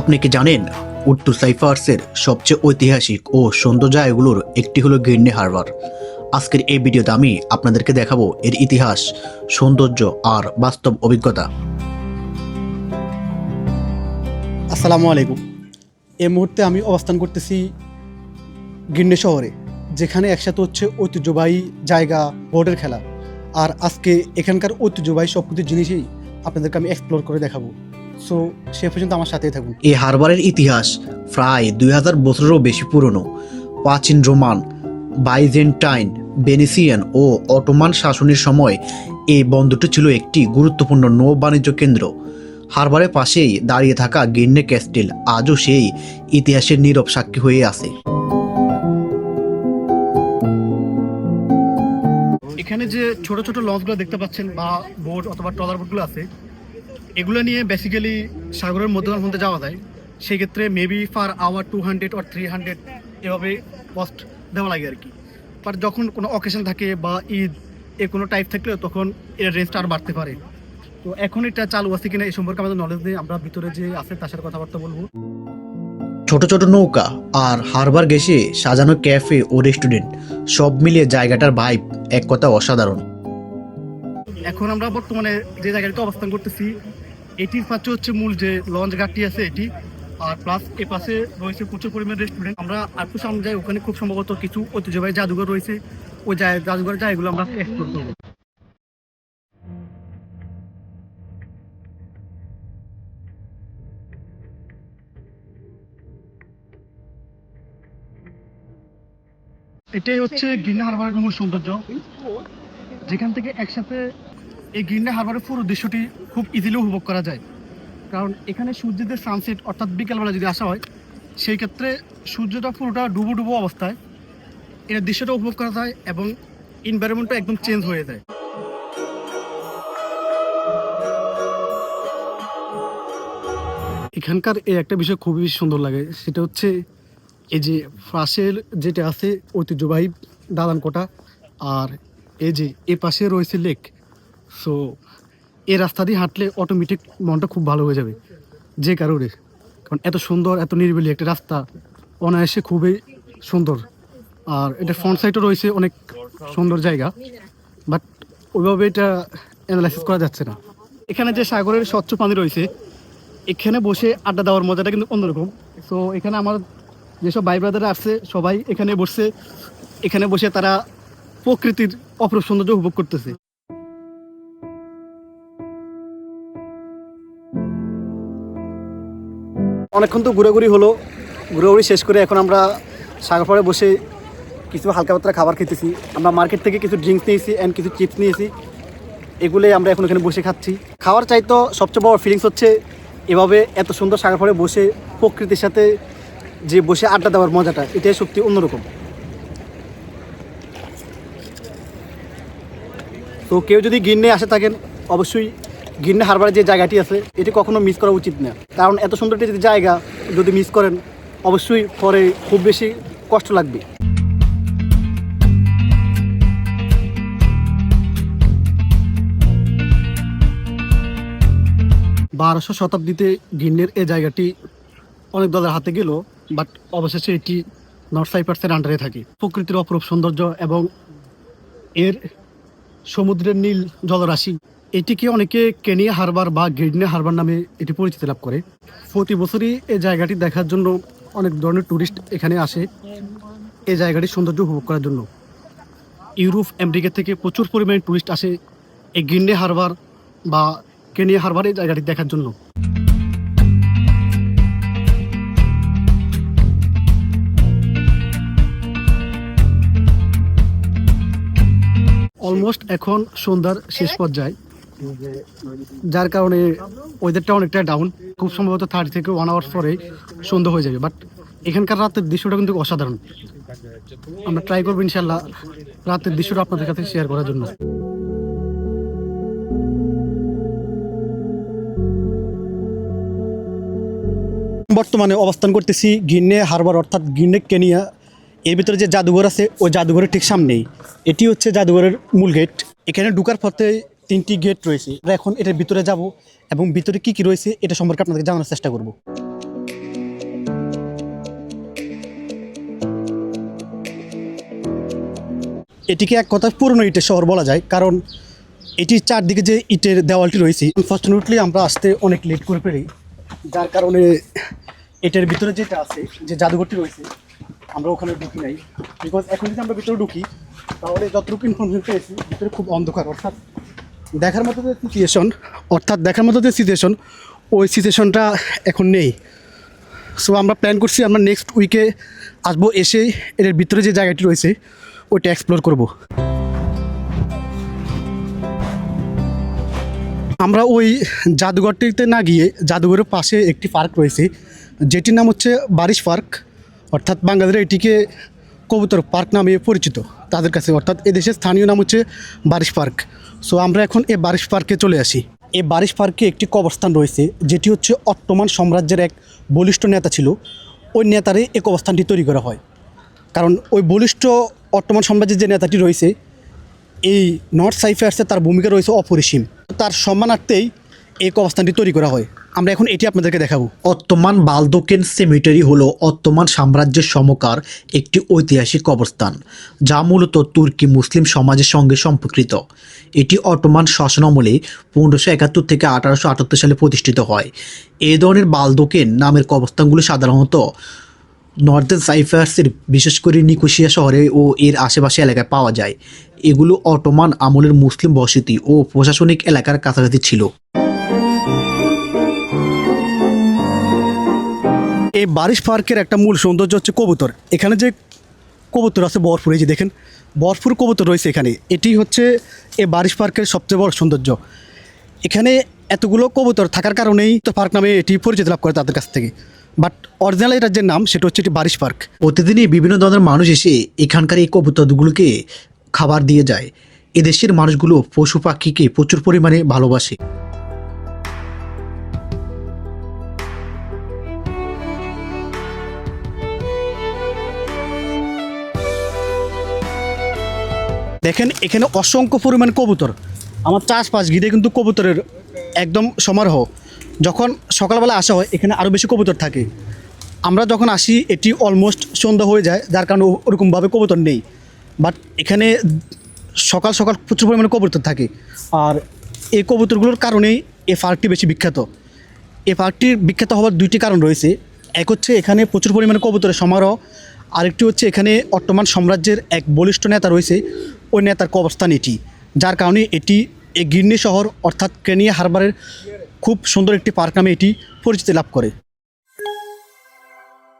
আপনি কি জানেন উত্তর সাইফার্সের সবচেয়ে ঐতিহাসিক ও সুন্দর জায়গাগুলোর একটি হলো গির্নে হারবার। আজকের এই ভিডিওতে আমি আপনাদেরকে দেখাবো এর ইতিহাস, সৌন্দর্য আর বাস্তব অভিজ্ঞতা। আসসালামু আলাইকুম। এই মুহূর্তে আমি অবস্থান করতেছি গিন্নে শহরে, যেখানে একসাথে হচ্ছে ঐতিহ্যবাহী জায়গা বোর্ডের খেলা। আর আজকে এখানকার ঐতিহ্যবাহী সব কিছু জিনিসই আপনাদেরকে আমি এক্সপ্লোর করে দেখাবো। সো সে পর্যন্ত আমার সাথেই থাকুন। এই হারবারের ইতিহাস প্রায় দুই হাজার বছরেরও বেশি পুরনো। প্রাচীন রোমান বাইজেন্টাইন বেনিসিয়ান ও অটোমান শাসনের সময় এই বন্দরটি ছিল একটি গুরুত্বপূর্ণ নৌ বাণিজ্য কেন্দ্র। হারবারের পাশেই দাঁড়িয়ে থাকা গিন্নে ক্যাস্টেল আজও সেই ইতিহাসের নীরব সাক্ষী হয়ে আছে। এখানে যে ছোট ছোট লঞ্চগুলো দেখতে পাচ্ছেন বা বোট অথবা ট্রলার বোটগুলো আছে এগুলো নিয়ে বেসিক্যালি সাগরের মধ্যখান মধ্যে যাওয়া যায়। সেক্ষেত্রে maybe per hour two hundred or three hundred এভাবে কস্ট দেওয়া লাগে আর কি। বাট যখন কোনো অকেশন থাকে বা ঈদ এ কোনো টাইপ থাকলে তখন এর রেঞ্জটা আর বাড়তে পারে। তো এখন এটা চালু আছে কিনা এই সম্পর্কে আমাদের নলেজ নেই। আমরা ভিতরে যে আছে তার সাথে কথাবার্তা বলব। ছোট ছোট নৌকা আর হারবার গেছে সাজানো ক্যাফে ও রেস্টুরেন্ট সব মিলিয়ে জায়গাটার ভাইব এক কথা অসাধারণ। এখন আমরা বর্তমানে যে জায়গাটিতে অবস্থান করতেছি, এটির পাশে হচ্ছে মূল যে লঞ্চ ঘাটটি আছে এটি, আর প্লাস এ পাশে রয়েছে প্রচুর পরিমাণ রেস্টুরেন্ট আমরা আর একটু সামনে যাই, ওখানে খুব সম্ভবত কিছু ঐতিহ্যবাহী জাদুঘর রয়েছে। ওই জাদুঘরের জায়গাগুলো আমরা এক্সপ্লোর করব। এটাই হচ্ছে গিন্না হারবারের মূল সৌন্দর্য। যেখান থেকে একসাথে এই গিন্না হারবারের পুরো দৃশ্যটি খুব ইজিলি উপভোগ করা যায়। কারণ এখানে সূর্যদের সানসেট অর্থাৎ বিকালবেলা যদি আসা হয়, সেই ক্ষেত্রে সূর্যটা পুরোটা ডুবো ডুবো অবস্থায়। এর দৃশ্যটা উপভোগ করা যায় এবং এনভায়রনমেন্টটা একদম চেঞ্জ হয়ে যায়। এখানকার এই একটা বিষয় খুবই সুন্দর লাগে, সেটা হচ্ছে এই যে পাশের যেটা আছে ঐতিহ্যবাহী দালান কোটা আর এই যে এ পাশে রয়েছে লেক সো এই রাস্তা দিয়ে হাঁটলে অটোমেটিক মনটা খুব ভালো হয়ে যাবে, যে কারণে কারণ এত সুন্দর, এত নিরিবিলি একটা রাস্তা, অনায়াসে খুবই সুন্দর। আর এটা ফ্রন্ট সাইডও রয়েছে অনেক সুন্দর জায়গা বাট ওইভাবে এটা অ্যানালাইসিস করা যাচ্ছে না। এখানে যে সাগরের স্বচ্ছ পানি রয়েছে, এখানে বসে আড্ডা দেওয়ার মজাটা কিন্তু অন্যরকম। সো এখানে আমার যেসব ভাই ব্রাদাররা আসছে, সবাই এখানে বসছে, এখানে বসে তারা প্রকৃতির অপরূপ সৌন্দর্য উপভোগ করতেছে। অনেকক্ষণ তো ঘোরাঘুরি হলো। ঘোরাঘুরি শেষ করে এখন আমরা সাগর পাড়ে বসে কিছু হালকা পাতলা খাবার খেতেছি। আমরা মার্কেট থেকে কিছু ড্রিঙ্কস নিয়েছি অ্যান্ড কিছু চিপস নিয়েছি। এগুলোই আমরা এখন এখানে বসে খাচ্ছি। খাওয়ার চাইতো সবচেয়ে বড় ফিলিংস হচ্ছে এভাবে এত সুন্দর সাগর পাড়ে বসে প্রকৃতির সাথে যে বসে আড্ডা দেওয়ার মজাটা, এটাই সত্যি অন্যরকম। তো কেউ যদি গিন্নে আসে থাকেন, অবশ্যই গিন্নে হারবারের যে জায়গাটি আছে, এটি কখনো মিস করা উচিত না। কারণ এত সুন্দর একটি জায়গা যদি মিস করেন, অবশ্যই পরে খুব বেশি কষ্ট লাগবে। বারোশো শতাব্দীতে গিন্নের এই জায়গাটি অনেক দলের হাতে গেল বাট অবশেষে এটি নর্থ সাইপার্সের আন্ডারে থাকে। প্রকৃতির অপরূপ সৌন্দর্য এবং এর সমুদ্রের নীল জলরাশি এটিকে অনেকে কেনিয়া হারবার বা গিডনে হারবার নামে এটি পরিচিতি লাভ করে। প্রতি বছরই এই জায়গাটি দেখার জন্য অনেক ধরনের ট্যুরিস্ট এখানে আসে। এই জায়গাটির সৌন্দর্য উপভোগ করার জন্য। ইউরোপ, আমেরিকা থেকে প্রচুর পরিমাণে ট্যুরিস্ট আসে এই গিন্ডে হারবার বা কেনিয়া হারবার এই জায়গাটি দেখার জন্য। অলমোস্ট এখন সন্ধ্যার শেষ পর্যায়ে। যার কারণে ওয়েদারটা অনেকটা ডাউন খুব সম্ভবত থার্টি থেকে ওয়ান আওয়ার্স পরে সন্ধ্যা হয়ে যাবে। বাট এখানকার রাতের দৃশ্যটা কিন্তু অসাধারণ। আমরা ট্রাই করব ইনশাল্লাহ রাতের দৃশ্যটা আপনাদের কাছে শেয়ার করার জন্য। বর্তমানে অবস্থান করতেছি গিন্নে হারবার, অর্থাৎ গিন্নে কেনিয়া। এর ভিতরে যে জাদুঘর আছে, ওই জাদুঘরের ঠিক সামনেই। এটি হচ্ছে জাদুঘরের মূল গেট এখানে ঢুকার পথে তিনটি গেট রয়েছে। আমরা এখন এটার ভিতরে যাব এবং ভিতরে কি কি রয়েছে এটা সম্পর্কে আপনাদেরকে জানানোর চেষ্টা করব। এটিকে এক কথা পুরনো ইটের শহর বলা যায়, কারণ এটির চারদিকে যে ইটের দেওয়ালটি রয়েছে আনফর্চুনেটলি আমরা আসতে অনেক লেট করে পেরি যার কারণে এটার ভিতরে যেটা আছে, যে জাদুঘরটি রয়েছে, আমরা ওখানে ঢুকি নাই। বিকজ এখন যদি আমরা ভিতরে ঢুকি, তাহলে যতটুকু ইনফরমেশন পেয়েছি, ভিতরে খুব অন্ধকার, অর্থাৎ দেখার মতো যে সিচুয়েশন অর্থাৎ দেখার মতো যে সিচুয়েশন ওই সিচুয়েশনটা এখন নেই। সো আমরা প্ল্যান করছি আমরা নেক্সট উইকে আসব এসে এর ভিতরে যে জায়গাটি রয়েছে, ওইটা এক্সপ্লোর করব। আমরা ওই জাদুঘরটিতে না গিয়ে জাদুঘরের পাশে একটি পার্ক রয়েছে, যেটির নাম হচ্ছে বারিশ পার্ক, অর্থাৎ বাঙালিরা এটিকে কবুতর পার্ক নামে পরিচিত। তাদের কাছে অর্থাৎ এদেশের স্থানীয় নাম হচ্ছে বারিশ পার্ক। সো আমরা এখন এই বারিশ পার্কে চলে আসি। এই বারিশ পার্কে একটি কবরস্থান রয়েছে, যেটি হচ্ছে অট্টমান সাম্রাজ্যের এক বলিষ্ঠ নেতা ছিল। ওই নেতারে এই কবরস্থানটি তৈরি করা হয়। কারণ ওই বলিষ্ঠ অট্টমান সাম্রাজ্যের যে নেতাটি রয়েছে, এই নর্থ সাইফার্সে তার ভূমিকা রয়েছে অপরিসীম। তার সম্মানার্থেই এই কবরস্থানটি তৈরি করা হয়। আমরা এখন এটি আপনাদেরকে দেখাবো। অত্তমান বালদোকেন সেমিটারি হলো অত্তমান সাম্রাজ্যের সমকার একটি ঐতিহাসিক কবরস্থান, যা মূলত তুর্কি মুসলিম সমাজের সঙ্গে সম্পর্কিত। এটি অটোমান শাসনামলে পনেরোশো একাত্তর থেকে আঠারোশো আটাত্তর সালে প্রতিষ্ঠিত হয়। এ ধরনের বালদোকেন নামের কবরস্থানগুলো সাধারণত নর্দার্ন সাইফার্সের, বিশেষ করে নিকোশিয়া শহরে ও এর আশেপাশে এলাকায় পাওয়া যায়। এগুলো অটোমান আমলের মুসলিম বসতি ও প্রশাসনিক এলাকার কাছাকাছি ছিল। এই বারিশ পার্কের একটা মূল সৌন্দর্য হচ্ছে কবুতর। এখানে যে কবুতর আছে, বরফুর, এই যে দেখেন, বরফুর কবুতর রয়েছে এখানে। এটি হচ্ছে এই বারিশ পার্কের সবচেয়ে বড় সৌন্দর্য। এখানে এতগুলো কবুতর থাকার কারণেই তো পার্ক নামে এটি পরিচিতি লাভ করে তাদের কাছ থেকে। বাট অরিজিনাল এটার যে নাম, সেটা হচ্ছে এটি বারিশ পার্ক। প্রতিদিনই বিভিন্ন ধরনের মানুষ এসে এখানকার এই কবুতরগুলোকে খাবার দিয়ে যায়। এদেশের মানুষগুলো পশু পাখিকে প্রচুর পরিমাণে ভালোবাসে। দেখেন, এখানে অসংখ্য পরিমাণ কবুতর। আমার চাষবাস ঘিরে কিন্তু কবুতরের একদম সমারোহ। যখন সকালবেলা আসা হয়, এখানে আরও বেশি কবুতর থাকে। আমরা যখন আসি, এটি অলমোস্ট সন্ধ্যা হয়ে যায়, যার কারণে ওরকমভাবে কবুতর নেই। বাট এখানে সকাল সকাল প্রচুর পরিমাণে কবুতর থাকে। আর এই কবুতরগুলোর কারণেই এই পার্কটি বেশি বিখ্যাত। এই পার্কটির বিখ্যাত হওয়ার দুইটি কারণ রয়েছে। এক হচ্ছে, এখানে প্রচুর পরিমাণে কবুতরের সমারোহ। আরেকটি হচ্ছে এখানে অট্টমান সাম্রাজ্যের এক বলিষ্ঠ নেতা রয়েছে, ওই নেতার কবস্থান এটি। যার কারণে এটি এই গির্নি শহর অর্থাৎ কেনিয়া হারবারের খুব সুন্দর একটি পার্ক নামে এটি পরিচিতি লাভ করে।